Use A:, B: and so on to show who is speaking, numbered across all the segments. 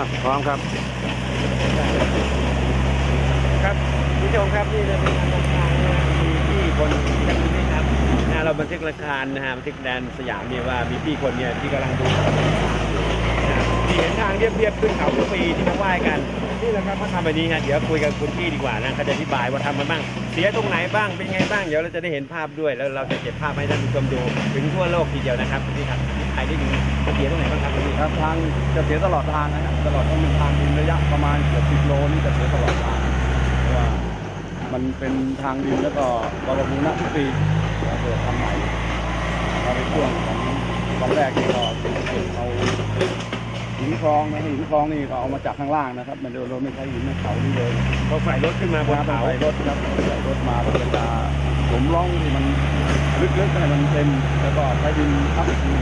A: อะพร้อมครับ ครับคุณผู้ชมครับนี่เราเป็นการทางนะมีพี่คนกันนี่ครับนะเราบันทึกราคานะฮะบันทึกแดนสยามเนี่ยว่ามีพี่คนเนี่ยที่กำลังดูนะที่เห็นทางเรียบๆขึ้นเขาทุกปีที่มาไหว้กัน นี่แหละครับเขาทำแบบนี้ฮะเดี๋ยวคุยกับคุณพี่ดีกว่านะเขาจะอธิบายว่าทำมันบ้าง เสียตรงไหนบ้างเป็นไงบ้างเดี๋ยวเราจะได้เห็นภาพด้วยแล้วเราจะเก็บภาพให้ท่านผู้ชมดูถึงทั่วโลกทีเดียวนะครับคุณพี่ครับอธิบายได้ดีเสียตรงไหนบ้างครับคุณพี่
B: ครับทางจะเสียตลอดทางนะครับตลอดต้องเป็นทางดินระยะประมาณเกือบสิบโลนี่จะเสียตลอดทางเพราะว่ามันเป็นทางดินแล้วก็บรบูรณะทุกปีเราเปิดทำใหม่เราในช่วงของวันแรกนี่ก็เอา นคลองนะหินคลองนี่ก็เอามาจากข้างล่างนะครับมันเราไม่ใช้หินเขานี่เลย
A: พอฝ่รถขึ้นมาบนเขา
B: ใส่รถครับใส่รถมาเพื่อจะผมร่องที่มันลึกๆให้มันเต็มแล้วก็ใช้ดินทับอีกที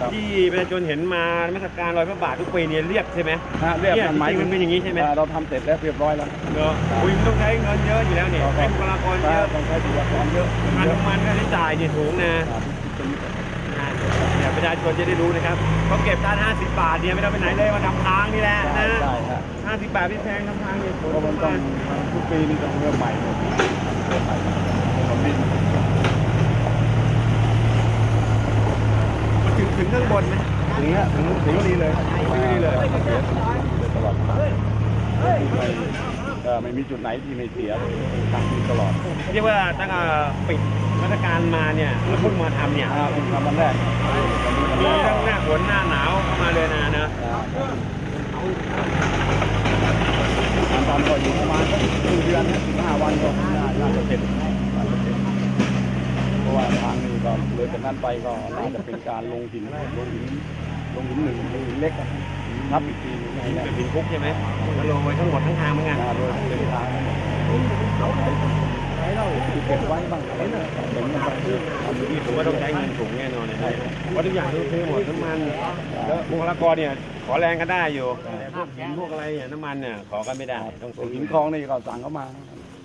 B: ครับ
A: ที่ประชาชนเห็นมาเทศกาลลอยพระบาททุกปีเนี่ยเรียบใช่ไหม
B: ฮะเรียบมันหมาย
A: จริงๆมันเป็นอย่างนี้ใช่ไหม
B: เราทำเสร็จแล้วเรียบร้อยแล้ว
A: เนาะคุยมันต้องใช้เงินเยอะอยู่แล้วเนี่ยใช้บุคลากรเยอะ
B: ต้องใช้บุคลากรเยอะ
A: ค่า
B: เยอะ
A: น้ำมันค่าใช้จ่ายเนี่ยสูงนะ ประชาชนจะได้รู้นะครับเขาเก็บท่าน50 บาทเนี่ยไม่ต้องไปไหนเลยมาทำทางนี่แหละ
B: ใช่
A: นะ
B: ใช่ฮะ
A: 50 บาทพี่แพงทำทางเนี่ย
B: เพราะมันต้องทุกปีนี่ต้องเริ่มใหม่เริ่มใหม่ถนนดิน
A: มันถึงถึงข้างบนไหม
B: ถึงเนี้ยถึงถึงนี่เลย
A: ถึงนี่เลย
B: เสียตลอดทางไม่เอ่อไม่มีจุดไหนที่ไม่เสียเลยทางดินตลอด
A: เรียกว่าตั้งแต่ปิด มาตรการมาเนี่ยแล้วเพิ่งมาทำเนี่ย
B: อ่าเป็นคำวันแรกวันนี้
A: มี
B: วันแร
A: ทั้
B: ก
A: งหน้าฝนหน้าหนาวเข้ามาเลยนะเนอะ
B: การทำก็อยู่ประมาณสักครึ่งเดือนนะสิบห้าวันก็น่าน่าจะเสร็จน่าจะเสร็จเพราะว่าทางนี้ก็เลยจากนั้นไปก็น่าจะเป็นการลงหินลงหินลงหินหนึ่งลงหินเล็กอะทับอีกทีหนึง
A: หิน
B: นะ
A: แบบหินคุกใช่ไหมแล้วลงไว้ทั้งหมดทั้งทางเหมือนกัน
B: โดยเป็นทาง เราใช้ใช้เราเก็บไว้บ้างอะไรนะเป็นมันไปทำ
A: ที่ผมว่าต้องใช้เงินถุงแน่นอนเลยนะเพราะทุกอย่างต้องซื้อหมดน้ำมัน แล้วบุคลากรเนี่ยขอแรงก็ได้อยู่แต่พวกหินพวกอะไรเนี่ยน้ำมันเนี่ยขอกันไม่ได้ต้อง
B: ส่ว
A: ซื้
B: น
A: อ
B: หินคลองนี่เราสั่งเขามา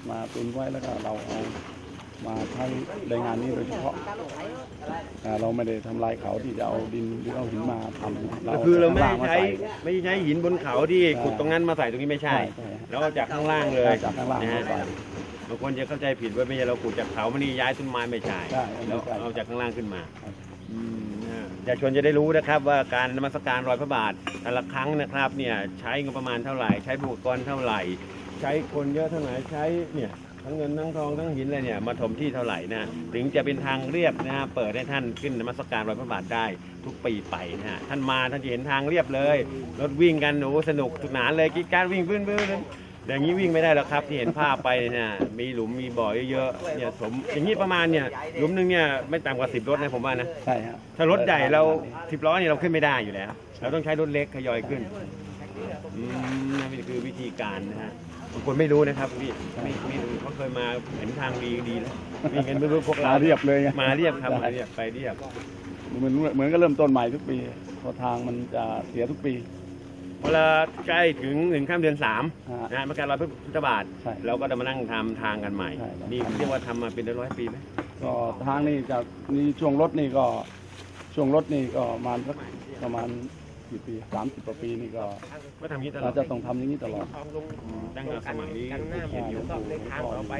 B: มาตุนไว้แล้วก็เราเอามาใช้ในงานนี้โดยเฉพาะอ่าเราไม่ได้ทำลายเขาที่จะเอาดินหรือเอาหินมาทำ
A: ก็คือเราไม่ได้
B: ข้งล่ง
A: ใช้
B: ส่
A: ไม่ได้ใช้หินบนเขาที่ขุดตรงนั้นมาใส่ตรงนี้ไม่ใช่
B: ใช่ใช่
A: แล้วเอาจากข้างล่างเลย
B: ได้จากข้างล่าง
A: นะ
B: มา
A: ฮะ
B: ใส่
A: บางคนจะเข้าใจผิดว่าไม่ใช่เราขุดจากเขามันนี่ย้ายต้นไม้ไม่ใช่
B: ใช่ไม่ใช่
A: แล้วเอาจากข้างล่างขึ้นมา
B: ครับ
A: อืมนะประชาชนจะได้รู้นะครับว่าการนมัสการรอยพระบาทแต่ละครั้งนะครับเนี่ยใช้งบประมาณเท่าไหร่ ใช้บุคลากรเท่าไหร่ ใช้คนเยอะเท่าไหร่ใช้เนี่ยทั้งเงินทั้งทองทั้งหินอะไรเนี่ยมาถมที่เท่าไหร่นะถึงจะเป็นทางเรียบนะฮะเปิดให้ท่านขึ้นนมัสการรอยพระบาทได้ทุกปีไปนะฮะท่านมาท่านจะเห็นทางเรียบเลยรถวิ่งกันโอ้โหสนุกสนานเลยกิ๊กการวิ่งพื้นพื้น อย่างนี้วิ่งไม่ได้หรอกครับที่เห็นภาพไปเนี่ยมีหลุมมีบ่อเยอะๆเนี่ยสมอย่างนี้ประมาณเนี่ยหลุมหนึงเนี่ยไม่ต่ำกว่าสิบรถนะผมว่านะ
B: ใช่ฮะ
A: ถ้ารถใหญ่เราสิบล้อเนี่ยเราขึ้นไม่ได้อยู่แล้ว เราต้องใช้รถเล็กทยอยขึ้นอืมนี่คือวิธีการนะฮะบางคนไม่รู้นะครับพี่ไม่ไม่รู้เขาเคยมาเห็นทางดีดีแล้ววิ่งกันไม่รู้พวกเรา
B: มาเรียบเลยไง
A: มาเรียบครับมาเรียบไปเรียบ
B: เหมือนเหมือนก็เริ่มต้นใหม่ทุกปีเพราะทางมันจะเสียทุกปี
A: พอเราใกล้ถึงหนึ่งข้ามเดือนสาม
B: ฮะ
A: นะเมื่อการลอยพระพุทธบาท
B: ใช่
A: เราก็จะมานั่งทำทางกันใหม่
B: ใช่ครับ
A: นี่เรียกว่าทำมาเป็นร้อยๆปีไหม
B: ก็ทางนี่จะนี่ช่วงรถนี่ก็ช่วงรถนี่ก็ประมาณสักประมาณ กี่ปีสามสิบกว่าปีนี่ก็
A: ก็ทำอย่างนี้ตลอ
B: เรา
A: ด
B: จะต้องทำอย่างนี้ตลอด
A: ตั้งแต่สมัยนี้
C: กันหน้า
A: เขียนอยู่
C: ก็เลยทางเราไป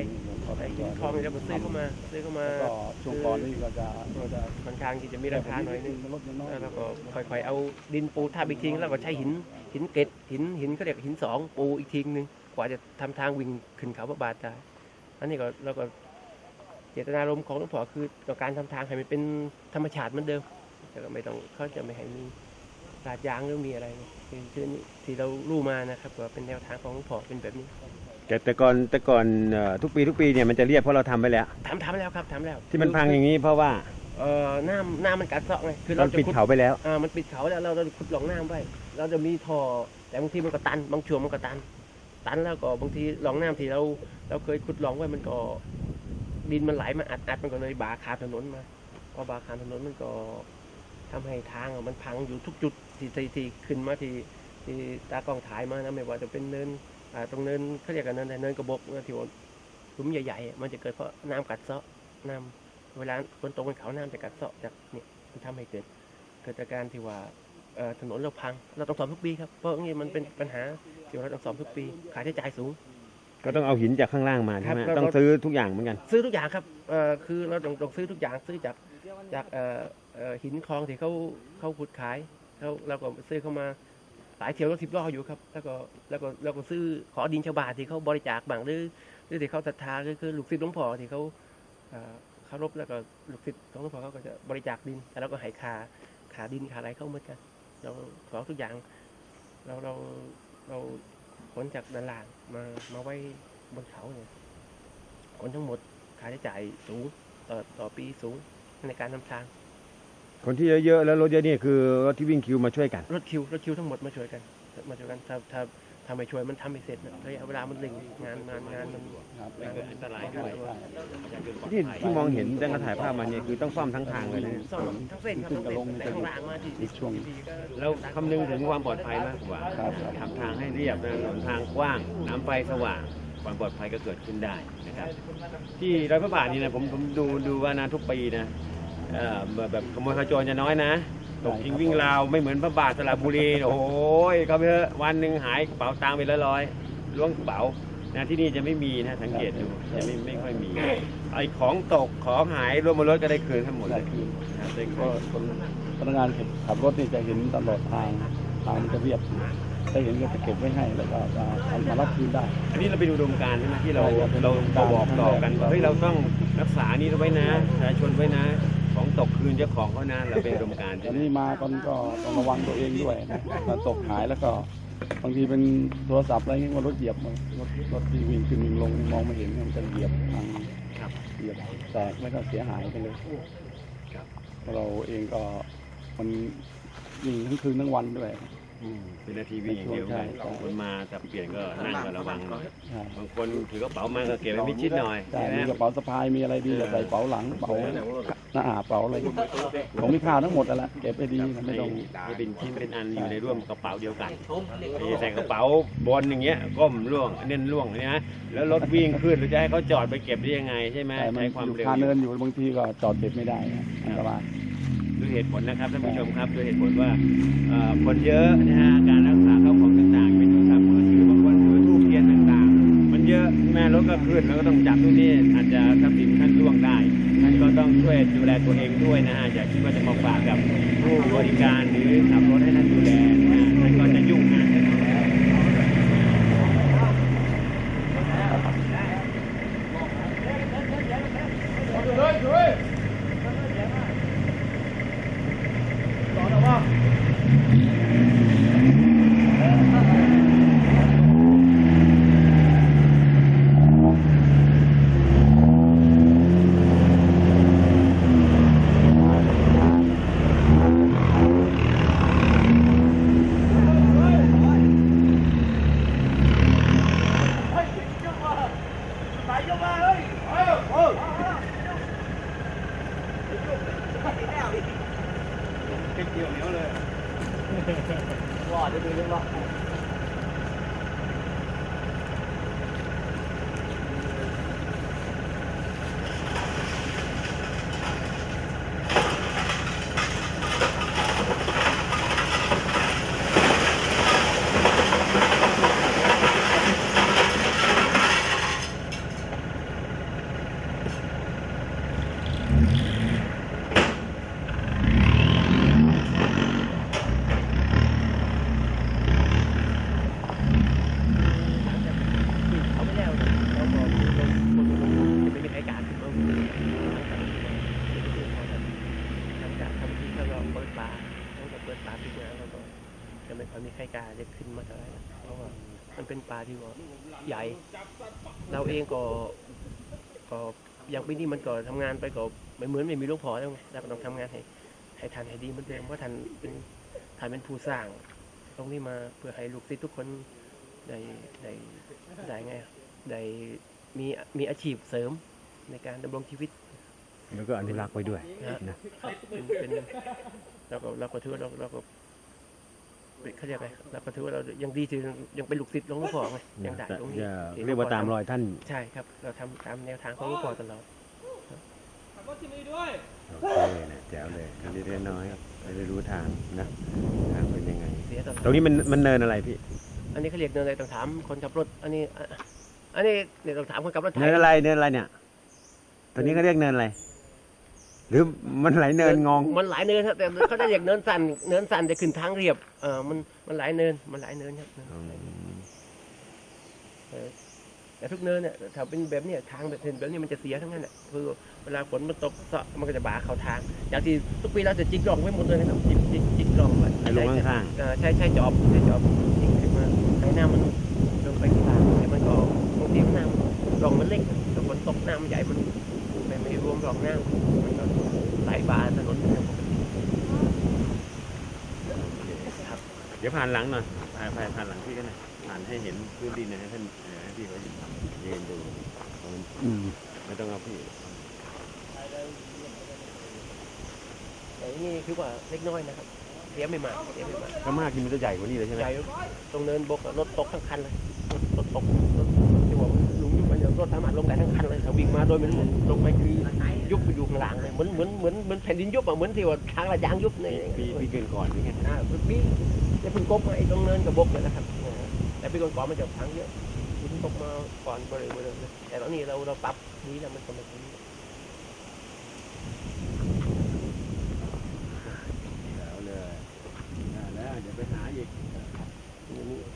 C: ไอ้หินทองนี่เราก็ซื้อเข้ามาซื้อเข้ามา
B: แล้วก็ช่วงก่อนนี่ก็จะก็จะ
C: ค่อนข้างที่จะมีราคาหน่อยนึง
B: รถน้อย
C: แล้วเราก็ค่อยๆเอาดินปูทับอีกทีแล้วก็ใช้หินหินเกล็ดหินหินเขาเรียกหินสองปูอีกทีนึงกว่าจะทำทางวิ่งขึ้นเขาพระบาทได้อันนี้ก็เราก็เจตนารมณ์ของหลวงพ่อคือต่อการทำทางให้มันเป็นธรรมชาติเหมือนเดิมแต่ก็ไม่ต้องเขาจะไม่ให้มี ลาดยางหรือมีอะไรคือคือนี่ที่เรารู้มานะครับว่าเป็นแนวทางของหลวงพ่อเป็นแบบนี้
A: แต่แต่ก่อนแต่ก่อนเอ่อทุกปีทุกปีเนี่ยมันจะเรียบเพราะเราทำไปแล้ว
C: ทำทำแล้วครับทำแล้ว
A: ที่มันพังอย่างนี้เพราะว่า
C: เอ่อน้ำน้ำมันกัดเซาะไงคือ
A: เรา
C: เราจะ
A: ปิด
C: ขุด
A: เขาไปแล้ว
C: อ่ามันปิดเขาแล้วเราเราขุดหลองน้ำไว้เราจะมีท่อแต่บางทีมันก็ตัน บางช่วงมันก็ตัน ตันแล้วก็บางทีหลองน้ำที่เราเราเคยขุดหลองไว้มันก็ ดินมันไหลมาอัดอัดมันก็เลยบาคาถนนมาพอบาคาถนนมันก็ ทำให้ทางอะมันพังอยู่ทุกจุดที่ที่ที่ขึ้นมาที่ที่ตากล้องถ่ายมานะไม่ว่าจะเป็นเนินอ่าตรงเนินเขาเรียกกันเนินเนินกระบอกนะที่ว่าหลุมใหญ่ๆอะมันจะเกิดเพราะน้ำกัดเซาะน้ำเวลาฝนตกบนเขาน้ำจะกัดเซาะจากเนี่ยมันทำให้เกิดเกิดจากการที่ว่าเอ่อถนนเราพัง เราต้องซ่อมทุกปีครับเพราะงี้มันเป็นปัญหาที่เราต้องซ่อมทุกปีค่าใช้จ่ายสูง
A: ก็ต้องเอาหินจากข้างล่างมาใช่ไหม
C: ครับ
A: ต้องซื้อทุกอย่างเหมือนกัน
C: ซื้อทุกอย่างครับเอ่อคือเราต้องต้องซื้อทุกอย่างซื้อจากจากเอ่อเอ่อ หินคลองที่เขาเขาขุดขายเขาเราก็ซื้อเข้ามาหลายเที่ยวรถสิบล้ออยู่ครับ แล้วก็แล้วก็แล้วก็ซื้อขอดินชาวบ้านที่เขาบริจาคบางหรือหรือที่เขาศรัทธาคือคือลูกศิษย์หลวงพ่อที่เขาเคารพแล้วก็ลูกศิษย์ของหลวงพ่อเขาก็จะบริจาคดินแต่เราก็ให้คาคาดินคาอะไรเข้าเหมือนกัน เราขอทุกอย่างเราเราเราขนจากด้านล่างมามาไว้บนเขาเนี่ยขนทั้งหมดค่าใช้จ่ายสูงต่อต่อปีสูงในการนำทาง
A: คนที่เยอะๆแล้วรถเยอะนี่คือรถที่วิ่งคิวมาช่วยกัน
C: รถคิวรถคิวทั้งหมดมาช่วยกัน มาช่วยกันถ้าถ้าถ้าไม่ช่วยมันทำไม่เสร็จนะระยะเวลามันเร่งงานงานงานมัน
B: ครับ
C: งาน
A: อันตราย
C: ใช่
A: ที่ที่มองเห็นตั้งแต่ถ่ายภาพมาเนี่ยคือต้องซ่อมทั้งทางเลยนะ
C: ซ่อมทั้งเส้นครับทั้งเส้นแต่ข้างล่างมาที่
B: อีกช่วง
C: ที่ก็
A: แล้วคำนึงถึงความปลอดภัยมากกว่า
B: ครับครับ
A: ทำทางให้เรียบนะถนนทางกว้าง น้ำไฟสว่างความปลอดภัยก็เกิดขึ้นได้นะครับ ที่ร้อยพระบาทนี่นะผมผมดูดูว่านะทุกปีนะ เอ่อแบบแบบขโมยขโจรจะน้อยนะตกยิงวิ่งราวไม่เหมือนพระบาทสระบุรี โอ้ยเขาไปเถอะวันหนึ่งหายกระเป๋าตังค์ไปละร้อยล้วงกระเป๋านะที่นี่จะไม่มีนะสังเกตดูจะไม่ไม่ค่อยมีไอ้ของตกของหายรวมบนรถก็ได้คืนทั้งหมดเล
B: ได้
A: ย
B: คืน
A: นะครับได้คื
B: ก็
A: น
B: คนพนักงานขับรถนี่จะเห็นตลอดทางทางมันจะเรียบถ้าเห็นก็จะเก็บไว้ให้แล้วก็จะเอามารับคืนได้
A: อันนี้เราไปดูอุดมการณ์ใช่ไหมที่เรา
B: ใช่ครับเป็น
A: เรา
B: อุดมการณ์
A: บอกต่อกันว่าเฮ้ยเราต้องรักษานี่ไว้นะประชาชนไว้นะของ ตกคืนเจ้าของเขานะเราเป็นอุดมการณ์ใช่
B: อัน
A: ไหม
B: นี้มาคนก็ต้องระวังตัวเองด้วยนะถ้าตกหายแล้วก็บางทีเป็นโทรศัพท์อะไรเงี้ยว่ารถเหยียบมารถรถที่วิ่งขึ้นวิ่งลงมองไม่เห็นมันจะเหยียบทาง
A: ครับ
B: เหยียบแตกแล้วก็เสียหายไปเลย
A: ครับ
B: เราเองก็มันวิ่งทั้งคืนทั้งวันด้วย
A: อืม เป็นนาทีวิ่งอย่างเดียว
B: ใช่
A: ไง
B: ใช่
A: คนมาจับเปลี่ยนก็นั่งก็ระวังหน่อย
B: ใช่
A: บางคนถือกระเป๋ามาก็เก็บไว้มิดชิดหน่อย
B: ใช่
A: ใช่ไหม
B: มีกระเป๋าสะพายมีอะไรดี
A: เออ
B: อย่าใส่เป๋าหลังเป๋าหน้าอาเป๋าอะไรของมีค่าทั้งหมดนั่นแหละเก็บไปดีนะไม่
A: ให้
B: ต้อง
A: ให้เป็นชิ้นเป็นอันอยู่ในร่วมกระเป๋าเดียวกันไม่ใช่ใส่กระเป๋าบนอย่างเงี้ยก้มล่วงเน้นล่วงนะแล้วรถวิ่งขึ้นหรือจะให้เขาจอดไปเก็บได้ยังไงใช่ไหม
B: แต่มัน
A: ใช้ความ
B: อยู่
A: เร็ว
B: คา
A: อยู่
B: เนินอยู่บางทีก็จอดเก็บไม่ได้นะอันตราย
A: ด้วยเหตุผลนะครับท่านผู้ชมครับด้วยเหตุผลว่าคนเยอะนะฮะการรักษาเข้าของต่างๆ เป็นโทรศัพท์มือถือบางคนถือทูบเทียนต่างๆ มันเยอะแม่รถก็ขึ้นแล้วก็ต้องจับทุกนี่อาจจะทรัพย์สินท่านล่วงได้ท่านก็ต้องช่วยดูแลตัวเองด้วยนะฮะอย่าคิดว่าจะมาฝากกับผู้บริการหรือขับรถให้ท่านดูแล Thank you. อ
C: งก็ก็อย่างปีนี้มันก็ทำงานไปก็ไม่เหมือนไม่มีหลูกพอแล้วไงเราก็ต้องทำงานให้ให้ทันให้ดีเหมือนเดิมเพราะทันเป็นทันเป็นผู้สร้าง ตรงนี้มาเพื่อให้ลูกศิษย์ทุกคนได้ได้ได้ไงอะได้มีมีอาชีพเสริมในการดำรงชีวิต
A: แล้วก็อนุรักษ์ไว้ด้วย
C: นะ
A: นะ
C: เป็นเป็นเราก็เราก็ถือว่าเราเราก็ เป็นเขาเรียกไงเราก็ถือว่าเรายังดีที่ยังเป็นลูกศิษย์หลวงพ่อไงยังได้ตรงนี้
A: อย่า
C: ที่
A: เรียกว่าตามรอยท่าน
C: ใช่ครับ เราทำตามแนวทางของหลวงพ่อตลอด
A: โอเคนะแจ๋วเลยอันนี้เล็กน้อยครับไม่ได้รู้ทางนะทางไป
C: เสียตลอด
A: ตรงนี้มันมันเนินอะไรพี่
C: อันนี้เขาเรียกเนินอะไรต้องถามคนขับรถ อันนี้อะอันนี้เนี่ยต้องถามคนขับรถไท
A: เนิ
C: ย
A: นอะไรเนินอะไรเนี่ย ตัวนี้เขาเรียกเนินอะไร หรือมันไหลเนินงอง
C: มันหลายเนินครับแต่เขาจะเรียกเนินสันเนินสันจะขึ้นทางเรียบเออมันมันหลายเนินมันหลายเนินครับแต่ทุกเนินเนี่ยถ้าเป็นแบบเนี้ยทางแบบเห็นแบบนี้มันจะเสียทั้งนั้นแหละคือเวลาฝนมันตกเซาะมันก็จะบาเข้าทางอย่างที่ทุกปีเราจะจิกล่องไว้หมดเลยนะครับจิกจิกจิกล่องไว้
A: ไอ้ลงข้าง
C: เออใช่ใช่จอบใช่จอบจิกขึ้นมาให้น้ำมันลงไปข้างล่างแต่มันก็บางทีน้ำร่องมันเล็กถ้าฝนตกน้ำมันใหญ่มันไม่ไม่ร วมร่องน้ำมันก็ไหลบาถนนเป็นเรื่องปกติครับ
A: ๆเดี๋ยวผ่านหลังหน่อยผ่านผ่านผ่านหลังพี่ก็หน่อยผ่านให้เห็นพื้นดินหนะให้ท่านเอ่อให้พี่เขายืนดูไม่ต้องเอาพี่
C: แต่นี่คือว่าเล็กน้อยนะครับเสียไม่มากเสียไม่มาก
A: ก็มากกินมันจะใหญ่กว่านี้เลยใช่ไหม
C: ใหญ่ตรงเนินบกอะรถตกทั้งคันเลยรถรถตกรถที่ว่ รถสามารถลงได้ทั้งคันเลยถ้าวิ่งมาโดยมันลงไปคือยุบไปอยู่ข้างหลังเลยเหมือนเหมือนเหมือนเหมือนแผ่นดินยุบอะเหมือนที่ว่าทางระยางยุบใน
A: ปีปีเกินก่อนนี่ไง
C: อ่าปีจะเพิ่กบมาไอ้ตรงเนินกระบกเลยนะครับแต่ปีก่อนก่อนมันจะพังเยอะเพิ่ตกมาก่อนบริเวณเลยแต่ตอนนี้เราเราปรับนี้แล้วมันก็มาที่แล้เลย